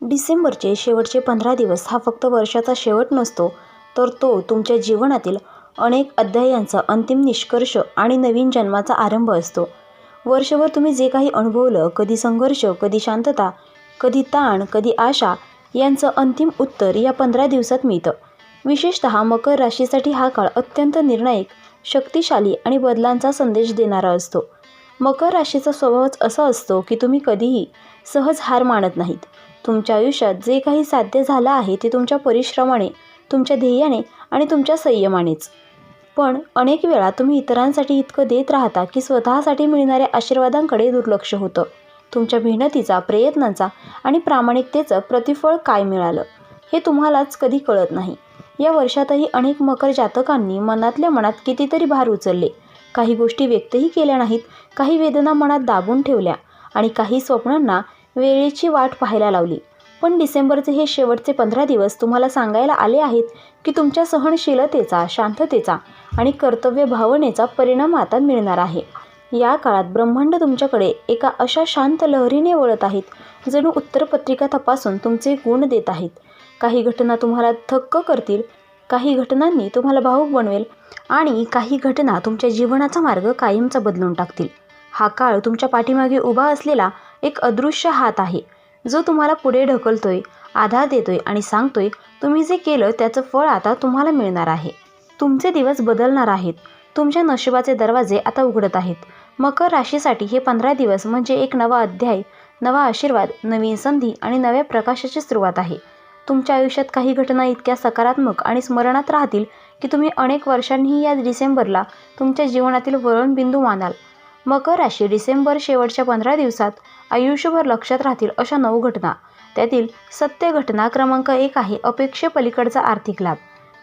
डिसेंबरचे शेवटचे पंधरा दिवस हा फक्त वर्षाचा शेवट नसतो तर तो तुमच्या जीवनातील अनेक अध्यायांचा अंतिम निष्कर्ष आणि नवीन जन्माचा आरंभ असतो. वर्षभर तुम्ही जे काही अनुभवलं, कधी संघर्ष, कधी शांतता, कधी ताण, कधी आशा यांचं अंतिम उत्तर या पंधरा दिवसात मिळतं. विशेषतः मकर राशीसाठी हा काळ अत्यंत निर्णायक, शक्तिशाली आणि बदलांचा संदेश देणारा असतो. मकर राशीचा स्वभावच असा असतो की तुम्ही कधीही सहज हार मानत नाहीत. तुमच्या आयुष्यात जे काही साध्य झालं आहे ते तुमच्या परिश्रमाने, तुमच्या ध्येयाने आणि तुमच्या संयमानेच. पण अनेक वेळा तुम्ही इतरांसाठी इतकं देत राहता की स्वतःसाठी मिळणाऱ्या आशीर्वादांकडे दुर्लक्ष होतं. तुमच्या मेहनतीचा, प्रयत्नांचा आणि प्रामाणिकतेचं प्रतिफळ काय मिळालं, हे तुम्हालाच कधी कळत नाही. या वर्षातही अनेक मकर जातकांनी मनातल्या मनात कितीतरी भार उचलले. काही गोष्टी व्यक्तही केल्या नाहीत, काही वेदना मनात दाबून ठेवल्या आणि काही स्वप्नांना वेळेची वाट पाहायला लावली. पण डिसेंबरचे हे शेवटचे पंधरा दिवस तुम्हाला सांगायला आले आहेत की तुमच्या सहनशीलतेचा, शांततेचा आणि कर्तव्य भावनेचा परिणाम आता मिळणार आहे. या काळात ब्रह्मांड तुमच्याकडे एका अशा शांत लहरीने वळत आहेत, जणू उत्तरपत्रिका तपासून तुमचे गुण देत आहेत. काही घटना तुम्हाला थक्क करतील, काही घटनांनी तुम्हाला भावुक बनवेल आणि काही घटना तुमच्या जीवनाचा मार्ग कायमचा बदलून टाकतील. हा काळ तुमच्या पाठीमागे उभा असलेला एक अदृश्य हात आहे, जो तुम्हाला पुढे ढकलतोय, आधार देतोय आणि सांगतोय तुम्ही जे केलं त्याचं फळ आता तुम्हाला मिळणार आहे. तुमचे दिवस बदलणार आहेत. तुमच्या नशिबाचे दरवाजे आता उघडत आहेत. मकर राशीसाठी हे पंधरा दिवस म्हणजे एक नवा अध्याय, नवा आशीर्वाद, नवीन संधी आणि नव्या प्रकाशाची सुरुवात आहे. तुमच्या आयुष्यात काही घटना इतक्या सकारात्मक आणि स्मरणात राहतील की तुम्ही अनेक वर्षांनीही या डिसेंबरला तुमच्या जीवनातील वळणबिंदू मानाल. मकर राशी डिसेंबर शेवटच्या पंधरा दिवसात आयुष्यभर लक्षात राहतील अशा नऊ घटना. त्यातील सत्य घटना क्रमांक एक आहे अपेक्षेपलीकडचा आर्थिक लाभ.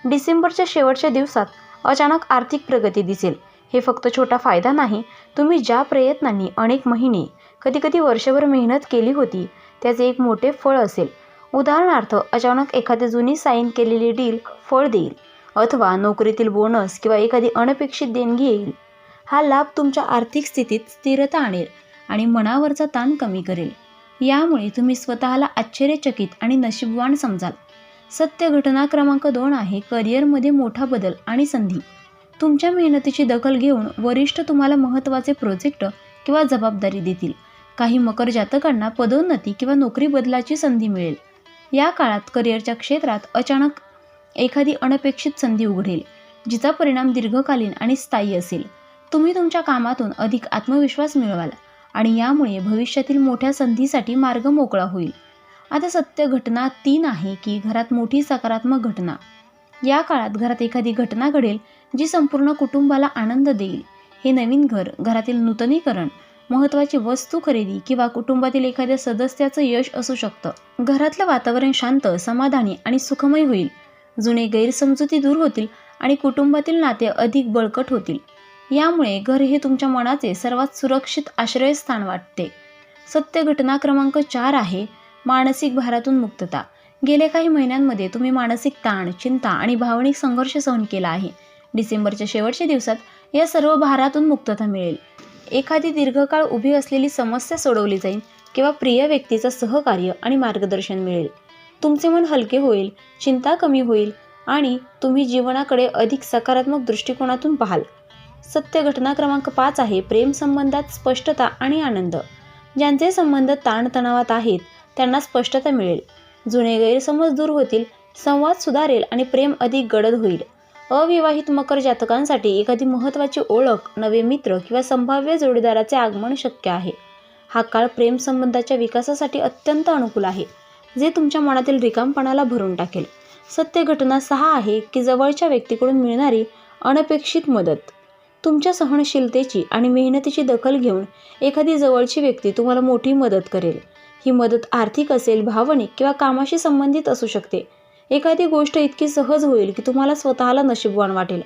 डिसेंबरच्या शेवटच्या दिवसात अचानक आर्थिक प्रगती दिसेल. हे फक्त छोटा फायदा नाही, तुम्ही ज्या प्रयत्नांनी अनेक महिने, कधीकधी वर्षभर मेहनत केली होती, त्याचे एक मोठे फळ असेल. उदाहरणार्थ, अचानक एखादी जुनी साईन केलेली डील फळ देईल अथवा नोकरीतील बोनस किंवा एखादी अनपेक्षित देणगी येईल. हा लाभ तुमच्या आर्थिक स्थितीत स्थिरता आणेल आणि मनावरचा ताण कमी करेल. यामुळे तुम्ही स्वतःला आश्चर्यचकित आणि नशीबवान समजाल. सत्य घटना क्रमांक दोन आहे करिअरमध्ये मोठा बदल आणि संधी. तुमच्या मेहनतीची दखल घेऊन वरिष्ठ तुम्हाला महत्त्वाचे प्रोजेक्ट किंवा जबाबदारी देतील. काही मकर जातकांना पदोन्नती किंवा नोकरी बदलाची संधी मिळेल. या काळात करिअरच्या क्षेत्रात अचानक एखादी अनपेक्षित संधी उघडेल, जिचा परिणाम दीर्घकालीन आणि स्थायी असेल. तुम्ही तुमच्या कामातून अधिक आत्मविश्वास मिळवाल आणि यामुळे भविष्यातील मोठ्या संधीसाठी मार्ग मोकळा होईल. आता सत्य घटना तीन आहे की घरात मोठी सकारात्मक घटना. या काळात घरात एखादी घटना घडेल जी संपूर्ण कुटुंबाला आनंद देईल. हे नवीन घर, घरातील नूतनीकरण, महत्त्वाची वस्तू खरेदी किंवा कुटुंबातील एखाद्या सदस्याचं यश असू शकतं. घरातलं वातावरण शांत, समाधानी आणि सुखमय होईल. जुने गैरसमजुती दूर होतील आणि कुटुंबातील नाते अधिक बळकट होतील. यामुळे घर हे तुमच्या मनाचे सर्वात सुरक्षित आश्रयस्थान वाटते. सत्य घटना क्रमांक चार आहे मानसिक भारातून मुक्तता. गेल्या काही महिन्यांमध्ये तुम्ही मानसिक ताण, चिंता आणि भावनिक संघर्ष सहन केला आहे. डिसेंबरच्या शेवटच्या दिवसात या सर्व भारातून मुक्तता मिळेल. एखादी दीर्घकाळ उभी असलेली समस्या सोडवली जाईल किंवा प्रिय व्यक्तीचं सहकार्य आणि मार्गदर्शन मिळेल. तुमचे मन हलके होईल, चिंता कमी होईल आणि तुम्ही जीवनाकडे अधिक सकारात्मक दृष्टिकोनातून पाहाल. सत्य घटना क्रमांक पाच आहे प्रेमसंबंधात स्पष्टता आणि आनंद. ज्यांचे संबंध ताणतणावात आहेत त्यांना स्पष्टता मिळेल. जुने गैरसमज दूर होतील, संवाद सुधारेल आणि प्रेम अधिक गडद होईल. अविवाहित मकर जातकांसाठी एखादी महत्त्वाची ओळख, नवे मित्र किंवा संभाव्य जोडीदाराचे आगमन शक्य आहे. हा काळ प्रेमसंबंधाच्या विकासासाठी अत्यंत अनुकूल आहे, जे तुमच्या मनातील रिकामपणाला भरून टाकेल. सत्य घटना सहा आहे की जवळच्या व्यक्तीकडून मिळणारी अनपेक्षित मदत. तुमच्या सहनशीलतेची आणि मेहनतीची दखल घेऊन एखादी जवळची व्यक्ती तुम्हाला मोठी मदत करेल. ही मदत आर्थिक असेल, भावनिक किंवा कामाशी संबंधित असू शकते. एखादी गोष्ट इतकी सहज होईल की तुम्हाला स्वतःला नशीबवान वाटेल.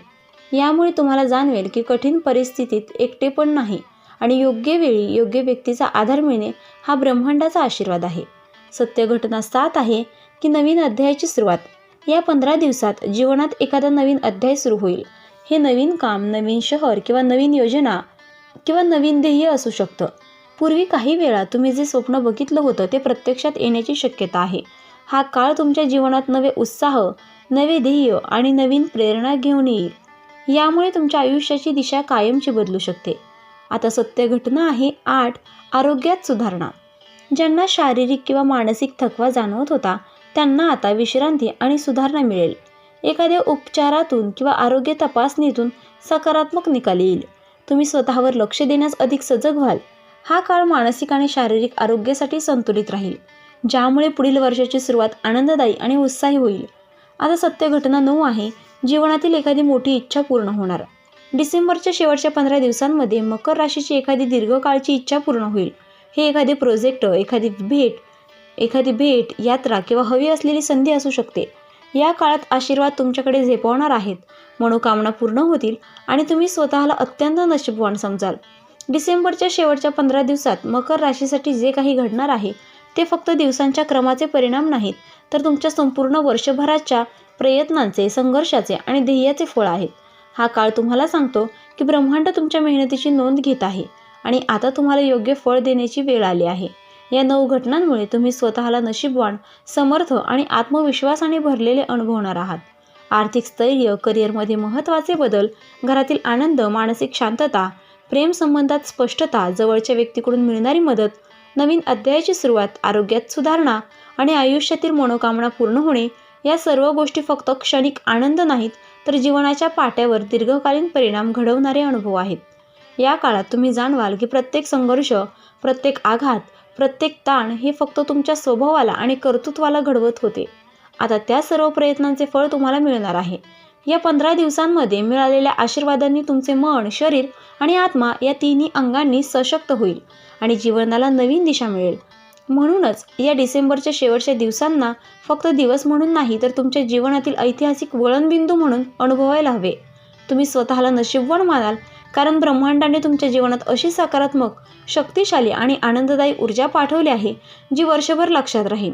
यामुळे तुम्हाला जाणवेल की कठीण परिस्थितीत एकटे पण नाही आणि योग्य वेळी योग्य व्यक्तीचा आधार मिळणे हा ब्रह्मांडाचा आशीर्वाद आहे. सत्य घटना सात आहे की नवीन अध्यायाची सुरुवात. या पंधरा दिवसात जीवनात एखादा नवीन अध्याय सुरू होईल. हे नवीन काम, नवीन शहर किंवा नवीन योजना किंवा नवीन ध्येय असू शकतं. पूर्वी काही वेळा तुम्ही जे स्वप्न बघितलं होतं ते प्रत्यक्षात येण्याची शक्यता आहे. हा काळ तुमच्या जीवनात नवे उत्साह नवे ध्येय आणि नवीन प्रेरणा घेऊन येईल. यामुळे तुमच्या आयुष्याची दिशा कायमची बदलू शकते. आता सत्य घटना आहे आठ आरोग्यात सुधारणा. ज्यांना शारीरिक किंवा मानसिक थकवा जाणवत होता त्यांना आता विश्रांती आणि सुधारणा मिळेल. एखाद्या उपचारातून किंवा आरोग्य तपासणीतून सकारात्मक निकाल येईल. तुम्ही स्वतःवर लक्ष देण्यास अधिक सजग व्हाल. हा काळ मानसिक आणि शारीरिक आरोग्यासाठी संतुलित राहील ज्यामुळे पुढील वर्षाची सुरुवात आनंददायी आणि उत्साही होईल. आता सत्य घटना नऊ आहे. जीवनातील एखादी मोठी इच्छा पूर्ण होणार. डिसेंबरच्या शेवटच्या पंधरा दिवसांमध्ये मकर राशीची एखादी दीर्घकाळची इच्छा पूर्ण होईल. हे एखादे प्रोजेक्ट एखादी भेट एखादी भेट यात्रा किंवा हवी असलेली संधी असू शकते. या काळात आशीर्वाद तुमच्याकडे झेपावणार आहेत. मनोकामना पूर्ण होतील आणि तुम्ही स्वतःला अत्यंत नशीबवान समजाल. डिसेंबरच्या शेवटच्या पंधरा दिवसात मकर राशीसाठी जे काही घडणार आहे ते फक्त दिवसांच्या क्रमाचे परिणाम नाहीत तर तुमच्या संपूर्ण वर्षभराच्या प्रयत्नांचे संघर्षाचे आणि ध्येयाचे फळ आहेत. हा काळ तुम्हाला सांगतो की ब्रह्मांड तुमच्या मेहनतीची नोंद घेत आहे आणि आता तुम्हाला योग्य फळ देण्याची वेळ आली आहे. या नऊ घटनांमुळे तुम्ही स्वतःला नशीबवान समर्थ आणि आत्मविश्वासाने भरलेले अनुभवणार आहात. आर्थिक स्थैर्य करिअरमध्ये महत्त्वाचे बदल घरातील आनंद मानसिक शांतता प्रेम संबंधात स्पष्टता जवळच्या व्यक्तीकडून मिळणारी मदत नवीन अध्यायाची सुरुवात आरोग्यात सुधारणा आणि आयुष्यातील मनोकामना पूर्ण होणे या सर्व गोष्टी फक्त क्षणिक आनंद नाहीत तर जीवनाच्या पाट्यावर दीर्घकालीन परिणाम घडवणारे अनुभव आहेत. या काळात तुम्ही जाणवाल की प्रत्येक संघर्ष प्रत्येक आघात प्रत्येक ताण हे फक्त तुमच्या स्वभावाला आणि कर्तृत्वाला घडवत होते. आता त्या सर्व प्रयत्नांचे फळ तुम्हाला मिळणार आहे. या पंधरा दिवसांमध्ये मिळालेल्या आशीर्वादांनी तुमचे मन शरीर आणि आत्मा या तिन्ही अंगांनी सशक्त होईल आणि जीवनाला नवीन दिशा मिळेल. म्हणूनच या डिसेंबरच्या शेवटच्या दिवसांना फक्त दिवस म्हणून नाही तर तुमच्या जीवनातील ऐतिहासिक वळणबिंदू म्हणून अनुभवायला हवे. तुम्ही स्वतःला नशीबवान मानाल कारण ब्रह्मांडाने तुमच्या जीवनात अशी सकारात्मक शक्तिशाली आणि आनंददायी ऊर्जा पाठवली आहे जी वर्षभर लक्षात राहील.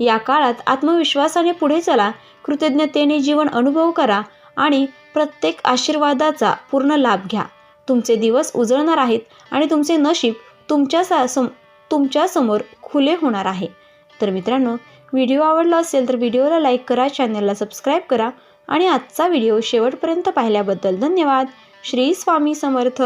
या काळात आत्मविश्वासाने पुढे चला कृतज्ञतेने जीवन अनुभव करा आणि प्रत्येक आशीर्वादाचा पूर्ण लाभ घ्या. तुमचे दिवस उजळणार आहेत आणि तुमचे नशीब तुमच्या सा सम तुमच्यासमोर खुले होणार आहे. तर मित्रांनो व्हिडिओ आवडला असेल तर व्हिडिओला लाईक करा चॅनलला सबस्क्राईब करा आणि आजचा व्हिडिओ शेवटपर्यंत पाहिल्याबद्दल धन्यवाद. श्री स्वामी समर्थ.